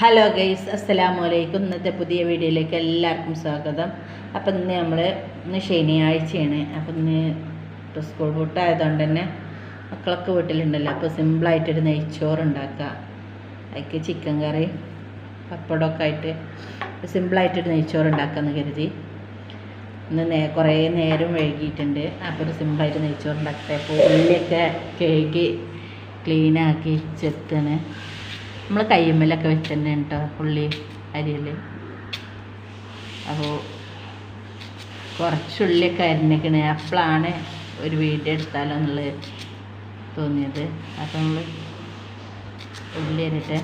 Hello guys അസ്സലാമു അലൈക്കും ഇന്നത്തെ പുതിയ വീഡിയോയിലേക്ക് എല്ലാവർക്കും സ്വാഗതം. അപ്പം ഇന്ന് നമ്മൾ ഇന്ന് ശനിയാഴ്ചയാണ്. അപ്പം ഇന്ന് ഇപ്പോൾ സ്കൂൾ പൂട്ടായതുകൊണ്ട് തന്നെ മക്കളൊക്കെ വീട്ടിലുണ്ടല്ലോ. അപ്പോൾ സിമ്പിളായിട്ടൊരു നെയ്ച്ചോറ് ഉണ്ടാക്കുക. അതിക്ക് ചിക്കൻ കറി പപ്പടമൊക്കെ ആയിട്ട് സിമ്പിളായിട്ടൊരു നെയ്ച്ചോറ് ഉണ്ടാക്കാമെന്ന് കരുതി. ഇന്ന് നേ കുറേ നേരം വൈകിയിട്ടുണ്ട്. അപ്പോൾ ഒരു സിമ്പിളായിട്ട് നെയ്ച്ചോറ് ഉണ്ടാക്കട്ടെ. അപ്പോൾ ഉള്ളിയൊക്കെ കഴുകി ക്ലീനാക്കി ചെത്താണ് നമ്മൾ കയ്യുമ്മലൊക്കെ വെച്ചിട്ടുണ്ട് കേട്ടോ ഉള്ളി അരിയിൽ അപ്പോൾ കുറച്ച് ഉള്ളിയൊക്കെ അരിഞ്ഞിക്കണേ. അപ്പോഴാണ് ഒരു വീഡിയോ എടുത്താലോ എന്നുള്ളത് തോന്നിയത്. അപ്പോൾ നമ്മൾ ഉള്ളി അരിട്ട്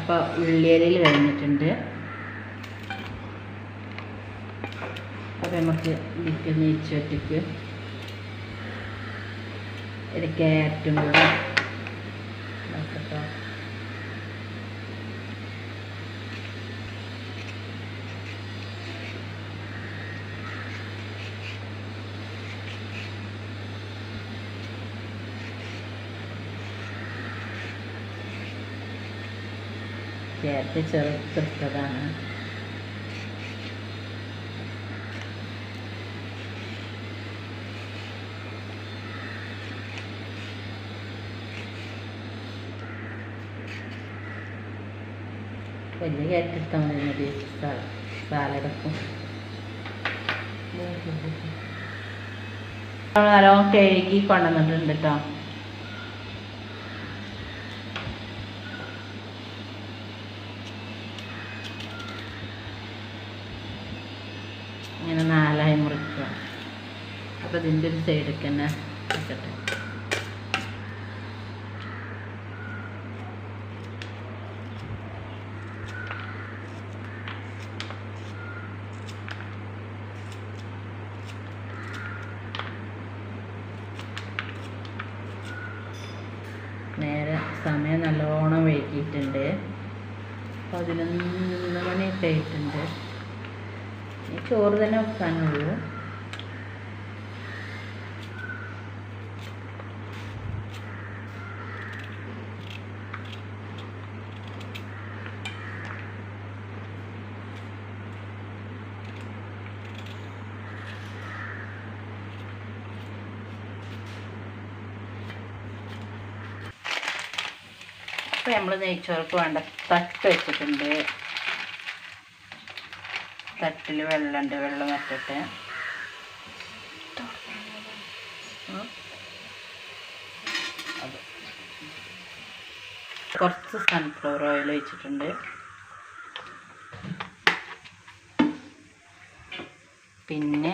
അപ്പോൾ ഉള്ളിയരിൽ കഴിഞ്ഞിട്ടുണ്ട് നമുക്ക് ഇതിക്ക് നെയ്ച്ചോറ്റക്ക് ഒരു ക്യാരറ്റും കൂടെ നോക്കട്ടോ ക്യാരറ്റ് ചെറുത്തെടുത്തതാണ് ക്യാരറ്റ് എടുത്താൽ മതി മതി സാലടക്കും നല്ലോണം കഴുകി കൊണ്ടുവന്നിട്ടുണ്ട് കേട്ടോ ഇങ്ങനെ നാലായി മുറിക്കുക അപ്പോൾ ഇതിന്റെ ഒരു സൈഡിൽ തന്നെ വെക്കട്ടെ നേരെ സമയം നല്ലോണം വൈകിയിട്ടുണ്ട് പതിനൊന്ന് മണിയൊക്കെ ആയിട്ടുണ്ട്. ചോറ് തന്നെ വെക്കാനുള്ളൂ. നെയ്ച്ചോർക്ക് വേണ്ട. തട്ട് വെച്ചിട്ടുണ്ട്. തട്ടിൽ വെള്ളമുണ്ട് വെള്ളം വെച്ചിട്ട്. കുറച്ച് സൺഫ്ലവർ ഓയിൽ ഒഴിച്ചിട്ടുണ്ട്. പിന്നെ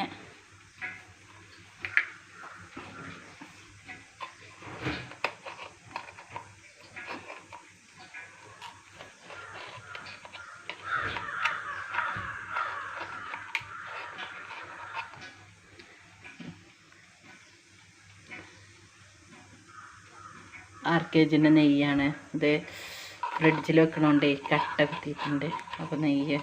കെ നെയ്യാണ്. ഇത് ഫ്രിഡ്ജിൽ വെക്കണോണ്ട് കട്ട കുത്തിയിട്ടുണ്ട്. അപ്പോൾ നെയ്യ്.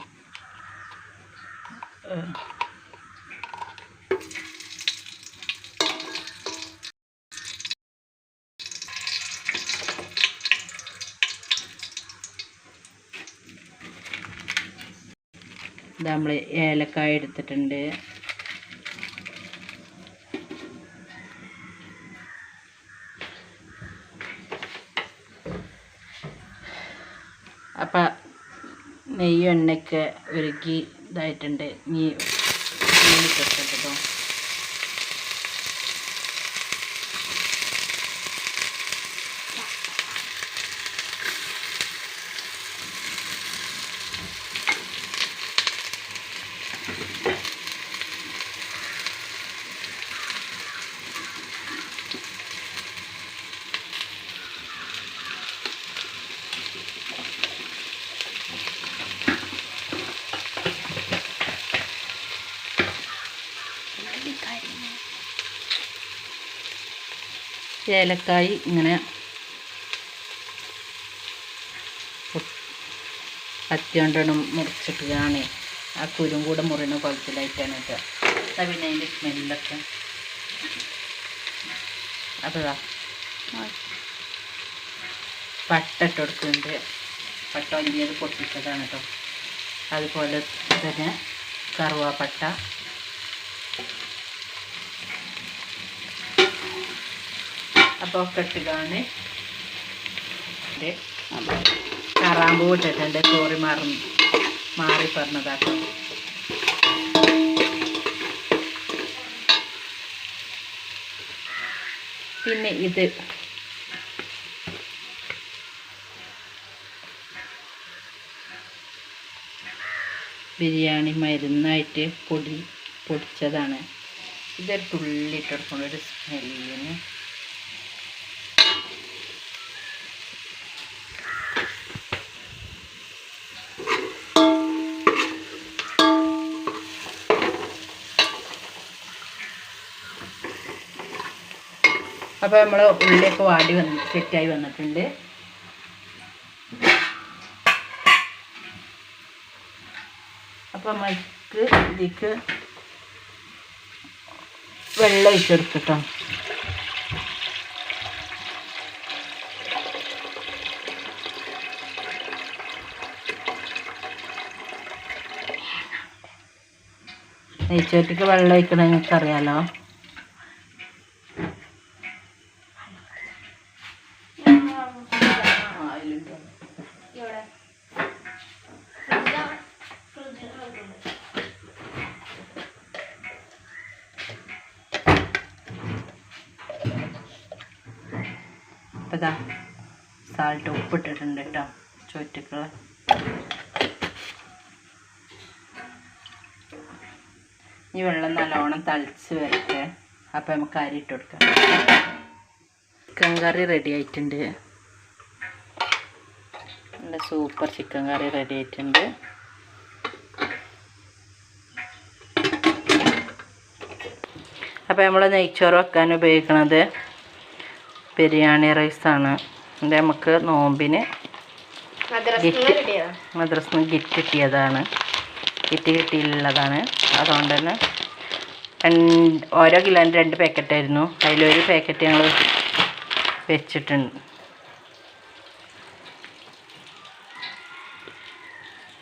നമ്മൾ ഏലക്കായ എടുത്തിട്ടുണ്ട് അപ്പം നെയ്യും എണ്ണയൊക്കെ ഉരുക്കി ഇതായിട്ടുണ്ട്. നീ നീ കേട്ടോ. ഏലക്കായി ഇങ്ങനെ കത്തി മുറിച്ചിട്ടാണ് ആ കുരും കൂടെ മുറിയണ കുളത്തിലായിട്ടാണ് കേട്ടോ. അതാ പിന്നെ അതിന്റെ സ്മെല്ലൊക്കെ. അതാ. പട്ട ഇട്ട് കൊടുക്കുന്നുണ്ട് പട്ട വലിയത് പൊട്ടിച്ചതാണ് കേട്ടോ. അതുപോലെ തന്നെ കറുവാപ്പട്ട. അപ്പോൾ ഒക്കെ ഇട്ടുകാണ് കറാമ്പൂ ഇട്ടിട്ടുണ്ട്. ചോറി മാറി മാറി പറഞ്ഞതാട്ടോ. പിന്നെ ഇത് ബിരിയാണി മരുന്നായിട്ട് പൊടി പൊടിച്ചതാണ്. ഇതൊരു തുള്ളി ഇട്ടെടുക്കണം ഒരു സ്മെല്ലിന് അപ്പോൾ നമ്മൾ ഉള്ളിയൊക്കെ വാടി വന്ന് സെറ്റായി വന്നിട്ടുണ്ട്. അപ്പം നമ്മൾക്ക് ഇതിക്ക് വെള്ളം ഒഴിച്ചെടുക്കട്ടോ നെയ്ച്ചോറ്റിക്ക് വെള്ളം ഒഴിക്കണമെന്ന് നിങ്ങൾക്ക് ഉപ്പിട്ടിട്ടുണ്ട് കേട്ടോ ചോറ്റക്കുള്ള ഈ വെള്ളം നല്ലോണം തളിച്ച് വരട്ടെ. അപ്പം നമുക്ക് അരി ഇട്ട് കൊടുക്കാം. ചിക്കൻ കറി റെഡി ആയിട്ടുണ്ട്. നല്ല സൂപ്പർ ചിക്കൻ കറി റെഡി ആയിട്ടുണ്ട്. അപ്പോൾ നമ്മൾ നെയ്ച്ചോറ് വെക്കാൻ ഉപയോഗിക്കുന്നത് ബിരിയാണി റൈസാണ് ഇത് നമുക്ക് നോമ്പിന് മദ്രസിൽ നിന്ന് ഗിഫ്റ്റ് കിട്ടിയതാണ്. ഗിറ്റ് കിട്ടിയിട്ടുള്ളതാണ്. അതുകൊണ്ട് തന്നെ രണ്ട് ഓരോ കിലോന്റെ രണ്ട് പാക്കറ്റായിരുന്നു അതിലൊരു പാക്കറ്റ് ഞങ്ങൾ വെച്ചിട്ടുണ്ട്.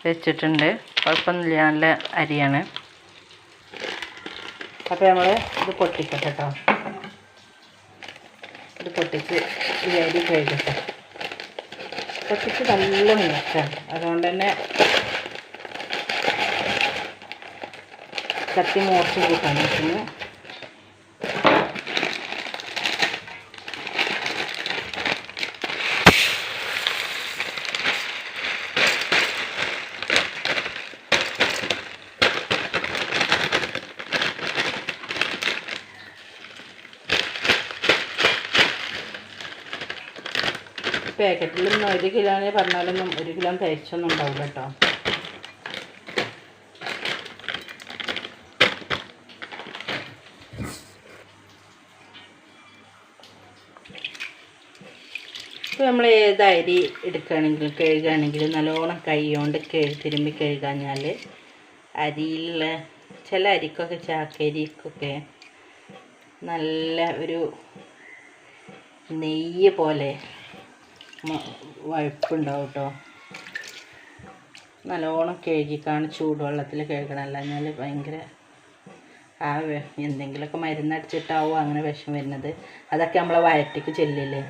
വെച്ചിട്ടുണ്ട്. കുഴപ്പമൊന്നുമില്ല. നല്ല അരിയാണ്. അപ്പോൾ നമ്മൾ ഇത് പൊട്ടിക്കട്ടെ കേട്ടോ. ഇത് പൊട്ടിച്ച് ഈ അരി കഴുകട്ടെ പൊട്ടിച്ച് നല്ല മുഴക്കാണ് അതുകൊണ്ട് തന്നെ കത്തി മോർച്ച് കൂട്ടാൻ പറ്റുന്നു പാക്കറ്റിലൊന്നും ഒരു കിലോനെ പറഞ്ഞാലൊന്നും ഒരു കിലോ തയ്ച്ചൊന്നും ഉണ്ടാവില്ല കേട്ടോ. ഇപ്പോൾ നമ്മൾ ഏത് അരി എടുക്കുകയാണെങ്കിലും കഴുകുകയാണെങ്കിലും നല്ലോണം കൈ കൊണ്ട് കഴുകി തിരുമ്പി കഴുകാഞ്ഞാൽ അരിയിലുള്ള ചില അരിക്കൊക്കെ ചാക്കരിക്കൊക്കെ നല്ല ഒരു നെയ്യ് പോലെ വഴുപ്പുണ്ടാവും കേട്ടോ നല്ലോണം കഴുകിക്കാണ് ചൂടുവെള്ളത്തിൽ കഴുകണം. അല്ലാഞ്ഞാൽ ഭയങ്കര ആ എന്തെങ്കിലുമൊക്കെ മരുന്നടിച്ചിട്ടാവും അങ്ങനെ വിഷം വരുന്നത്. അതൊക്കെ നമ്മളെ വയറ്റിക്ക് ചെല്ലില്ലേ.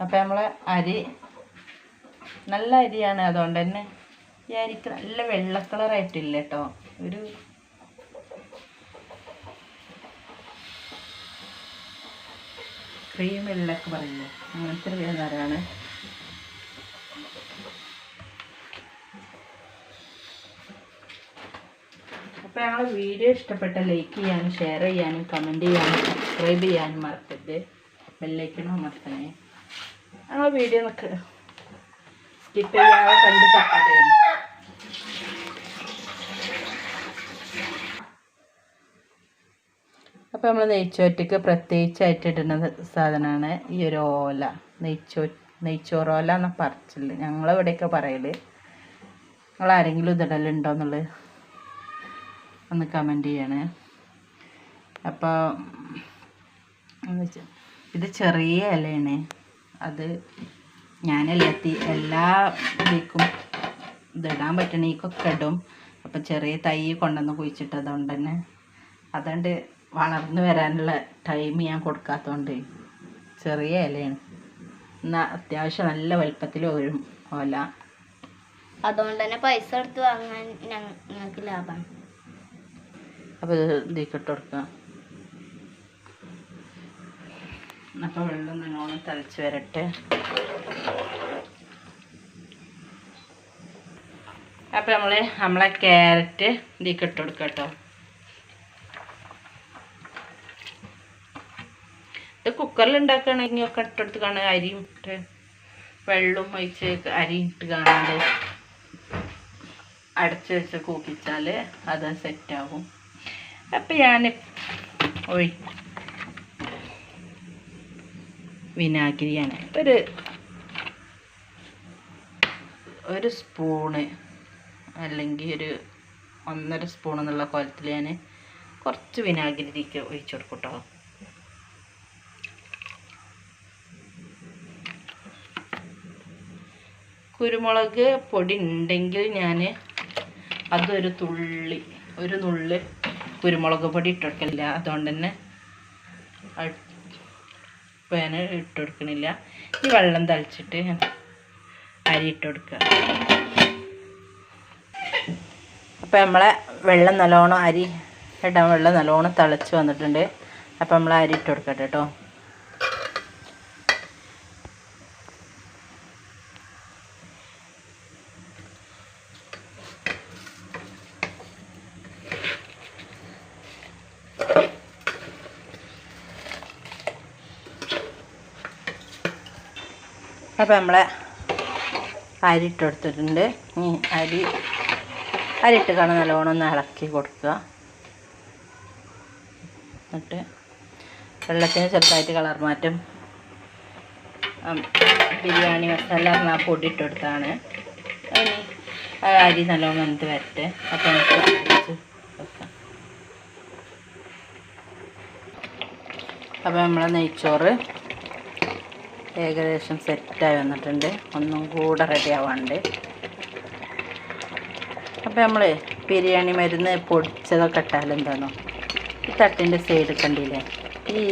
അപ്പം നമ്മൾ അരി നല്ല അരിയാണ്. അതുകൊണ്ട് തന്നെ ഈ അരിക്ക് നല്ല വെള്ള കളറായിട്ടില്ല കേട്ടോ ഒരു ക്രീം വെള്ളമൊക്കെ പറയില്ലേ അങ്ങനത്തെ ഒരു നിറമാണ് അപ്പോൾ ഞങ്ങൾ വീഡിയോ ഇഷ്ടപ്പെട്ട ലൈക്ക് ചെയ്യാനും ഷെയർ ചെയ്യാനും കമന്റ് ചെയ്യാനും സബ്സ്ക്രൈബ് ചെയ്യാനും മറക്കരുത്. ബെല്ലൈക്കണം മറക്കണേ. ഞങ്ങൾ വീഡിയോ നമുക്ക് സ്കിപ്പ് ചെയ്യാതെ കണ്ട് സപ്പോർട്ട് ചെയ്യണം അപ്പോൾ നമ്മൾ നെയ്ച്ചോറ്റക്ക് പ്രത്യേകിച്ചായിട്ട് ഇടുന്ന സാധനമാണ് ഈ ഒരു ഓല. നെയ്ച്ചോ നെയ്ച്ചോറോല എന്ന പറച്ചിൽ ഞങ്ങളിവിടെയൊക്കെ പറയൽ. നിങ്ങൾ ആരെങ്കിലും ഇതിടലുണ്ടോ എന്നുള്ളത് ഒന്ന് കമന്റ് ചെയ്യണേ. അപ്പോൾ ഇത് ചെറിയ ഇലയാണ്. അത് ഞാൻ എല്ലാത്തി എല്ലാ ഇതിക്കും ഇതിടാൻ പറ്റണേക്കൊക്കെ ഇടും അപ്പം ചെറിയ തൈ കൊണ്ടുവന്ന് കുഴിച്ചിട്ടതുകൊണ്ട് തന്നെ. അതുകൊണ്ട് വളർന്നു വരാനുള്ള ടൈം ഞാൻ കൊടുക്കാത്തതുകൊണ്ട് ചെറിയ ഇലയാണ്. എന്നാൽ അത്യാവശ്യം നല്ല വലുപ്പത്തിൽ വരും ഓല. അതുകൊണ്ട് തന്നെ പൈസ എടുത്ത് വാങ്ങാൻ ഞങ്ങൾക്ക് ലാഭമാണ്. അപ്പോൾ ഇത് ഇതിലേക്ക് ഇട്ട് കൊടുക്കുക അപ്പോൾ വെള്ളം നല്ലോണം തിളച്ച് വരട്ടെ. അപ്പോൾ നമ്മൾ നമ്മളെ ക്യാരറ്റ് ഇതിക്കിട്ട് കൊടുക്കാം കേട്ടോ ഇത് കുക്കറിൽ ഉണ്ടാക്കുകയാണെങ്കിൽ ഒക്കെ ഇട്ടെടുത്ത് കാണുക. അരിയും ഇട്ട് വെള്ളവും ഒഴിച്ച് അരി ഇട്ട് കാണാതെ അടച്ച് വെച്ച് കൂക്കിച്ചാൽ അത് സെറ്റാകും. അപ്പം ഞാൻ ഒഴി വിനാഗിരിയാണ്. ഇപ്പം ഒരു ഒരു സ്പൂണ് അല്ലെങ്കിൽ ഒരു ഒന്നര സ്പൂൺ എന്നുള്ള കോലത്തിൽ ഞാൻ കുറച്ച് വിനാഗിരിക്ക് ഒഴിച്ചു കൊടുക്കും കേട്ടോ. കുരുമുളക് പൊടി ഉണ്ടെങ്കിൽ ഞാൻ അതൊരു തുള്ളി ഒരു നുള്ളി കുരുമുളക് പൊടി ഇട്ടുകൊടുക്കില്ല അതുകൊണ്ട് തന്നെ പേന ഇട്ടൊടുക്കണില്ല. ഈ വെള്ളം തളിച്ചിട്ട് അരി ഇട്ടൊടുക്കുക അപ്പം അപ്പോൾ നമ്മളെ വെള്ളം നല്ലോണം അരി ഇടാൻ വെള്ളം നല്ലോണം തിളച്ച് വന്നിട്ടുണ്ട്. അപ്പോൾ നമ്മൾ അരി ഇട്ട് കൊടുക്കട്ടെ കേട്ടോ അപ്പോൾ നമ്മൾ അരി ഇട്ടെടുത്തിട്ടുണ്ട് ഇനി അരി അരി ഇട്ട് കാണാൻ നല്ലോണം ഒന്ന് ഇളക്കി കൊടുക്കുക. എന്നിട്ട് വെള്ളത്തിന് ചെറുതായിട്ട് കളർ മാറ്റും ബിരിയാണി മസാല ആ പൊടി ഇട്ട് കൊടുത്താണ് ഇനി അരി നല്ലോണം എന്ത് വരട്ടെ. അപ്പോൾ നമുക്ക് വെക്കാം. അപ്പോൾ നമ്മളെ നെയ്ച്ചോറ് ഏകദേശം സെറ്റായി വന്നിട്ടുണ്ട്. ഒന്നും കൂടെ റെഡി ആവാണ്ട്. അപ്പോൾ നമ്മൾ ബിരിയാണി മരുന്ന് പൊടിച്ചതൊക്കെ ഇട്ടാൽ ഈ തട്ടിന്റെ സൈഡ് കണ്ടില്ലേ? ഈ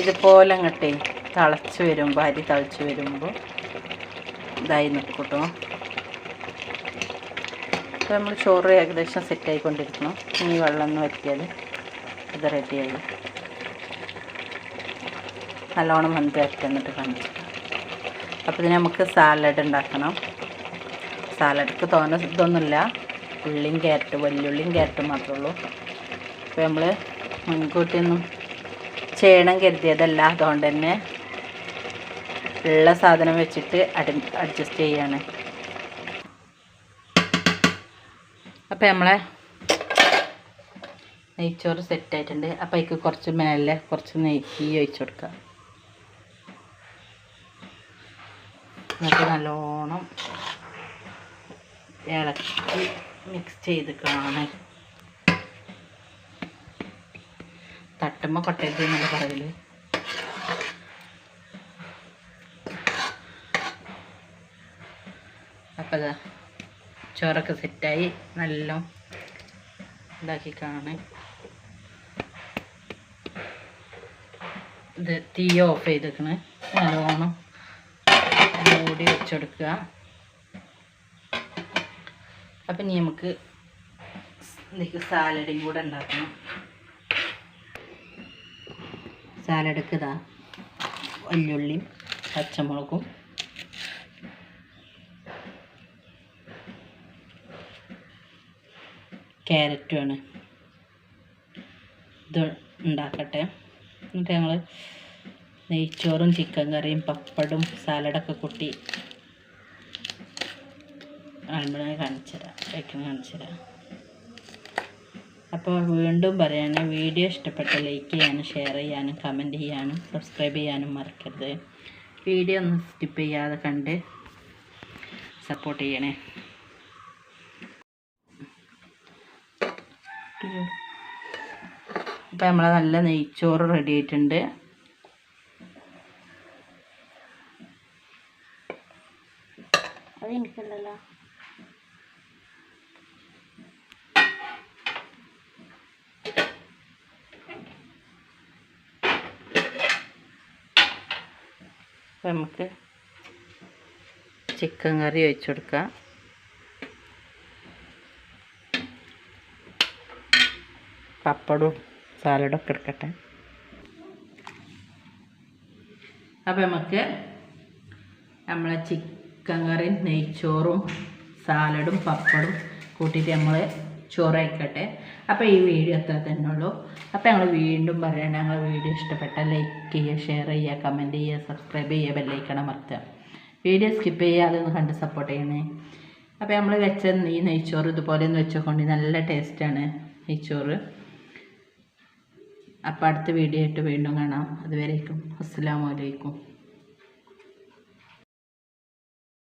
ഇതുപോലെ അങ്ങട്ടെ തിളച്ച് വരുമ്പോൾ അരി തിളച്ച് വരുമ്പോൾ ഇതായി നിൽക്കൂട്ടോ. കേട്ടോ അപ്പോൾ നമ്മൾ ചോറ് ഏകദേശം സെറ്റായിക്കൊണ്ടിരിക്കണം ഇനി വെള്ളം ഒന്ന് വറ്റിയാൽ ഇത് റെഡിയായി നല്ലോണം വന്ന് വരട്ടെ എന്നിട്ട് കാണിച്ചു അപ്പോൾ ഇതിന് നമുക്ക് സാലഡ് ഉണ്ടാക്കണം. സാലഡ്ക്ക് തോന ഇതൊന്നുമില്ല. ഉള്ളിയും ക്യാരറ്റ് വലിയുള്ളിയും ക്യാരറ്റും മാത്രമേ ഉള്ളൂ. അപ്പോൾ നമ്മൾ മുൻകൂട്ടിയൊന്നും ചെയ്യണം കരുതിയതല്ല. അതുകൊണ്ട് തന്നെ ഉള്ള സാധനം വെച്ചിട്ട് അഡ് അഡ്ജസ്റ്റ് ചെയ്യാണ്. അപ്പോൾ നമ്മളെ നെയ്ച്ചോറ് സെറ്റായിട്ടുണ്ട് അപ്പോൾ അതിക്ക് കുറച്ച് മേലെ കുറച്ച് നെയ്യ് ഒഴിച്ചു കൊടുക്കുക എന്നിട്ട് നല്ലോണം ഇളക്കി മിക്സ് ചെയ്ത് കാണാൻ തട്ടുമ്പോൾ കൊട്ടരുത് എന്നുള്ള പറയൽ? അപ്പം ഇതാ ചോറൊക്കെ സെറ്റായി നല്ല ഇതാക്കി കാണാൻ ഇത് തീ ഓഫ് ചെയ്തേക്കണ്. നല്ലോണം മൂടി വെച്ചെടുക്കുക. അപ്പം ഇനി നമുക്ക് ഇതിലേക്ക് സാലഡും കൂടെ ഉണ്ടാക്കണം. സാലഡൊക്കെ ഇതാ. വല്യുള്ളിയും പച്ചമുളകും. ക്യാരറ്റുമാണ് ഇത് ഉണ്ടാക്കട്ടെ. എന്നിട്ട് ഞങ്ങൾ നെയ്ച്ചോറും ചിക്കൻ കറിയും പപ്പടും സാലഡൊക്കെ കൂട്ടി ആൽമണ കാണിച്ചു തരാം കഴിക്കാൻ കാണിച്ചു തരാം അപ്പോൾ വീണ്ടും പറയാണ് വീഡിയോ ഇഷ്ടപ്പെട്ട ലൈക്ക് ചെയ്യാനും ഷെയർ ചെയ്യാനും കമന്റ് ചെയ്യാനും സബ്സ്ക്രൈബ് ചെയ്യാനും മറക്കരുത്. വീഡിയോ ഒന്ന് സ്കിപ്പ് ചെയ്യാതെ കണ്ട് സപ്പോർട്ട് ചെയ്യണേ. അപ്പോൾ നമ്മളെ നല്ല നെയ്ച്ചോറ് റെഡി ആയിട്ടുണ്ട്. അത് എനിക്കുണ്ടല്ലോ അപ്പം നമുക്ക് ചിക്കൻ കറി ഒഴിച്ചു കൊടുക്കാം. പപ്പടവും സാലഡൊക്കെ എടുക്കട്ടെ. അപ്പം നമുക്ക് നമ്മളെ ചിക്കൻ കറിയും നെയ്ച്ചോറും സാലഡും പപ്പടും കൂട്ടിയിട്ട് നമ്മൾ ചോറ് അപ്പോൾ ഈ വീഡിയോ അത്ര തന്നെ ഉള്ളൂ അപ്പോൾ ഞങ്ങൾ വീണ്ടും പറയണം. ഞങ്ങൾ വീഡിയോ ഇഷ്ടപ്പെട്ട ലൈക്ക് ചെയ്യുക ഷെയർ ചെയ്യുക കമന്റ് ചെയ്യുക സബ്സ്ക്രൈബ് ചെയ്യുക ബെല്ലൈക്കണം മറക്കുക വീഡിയോ സ്കിപ്പ് ചെയ്യാതെ ഒന്ന് കണ്ട് സപ്പോർട്ട് ചെയ്യണേ. അപ്പോൾ നമ്മൾ വെച്ച ഈ നെയ്ച്ചോറ് ഇതുപോലെ ഒന്ന് വെച്ചുകൊണ്ട് നല്ല ടേസ്റ്റാണ് നെയ്ച്ചോറ്. അപ്പോൾ അടുത്ത വീഡിയോ ആയിട്ട് വീണ്ടും കാണാം. അതുവരേക്കും അസ്സാം വലൈക്കും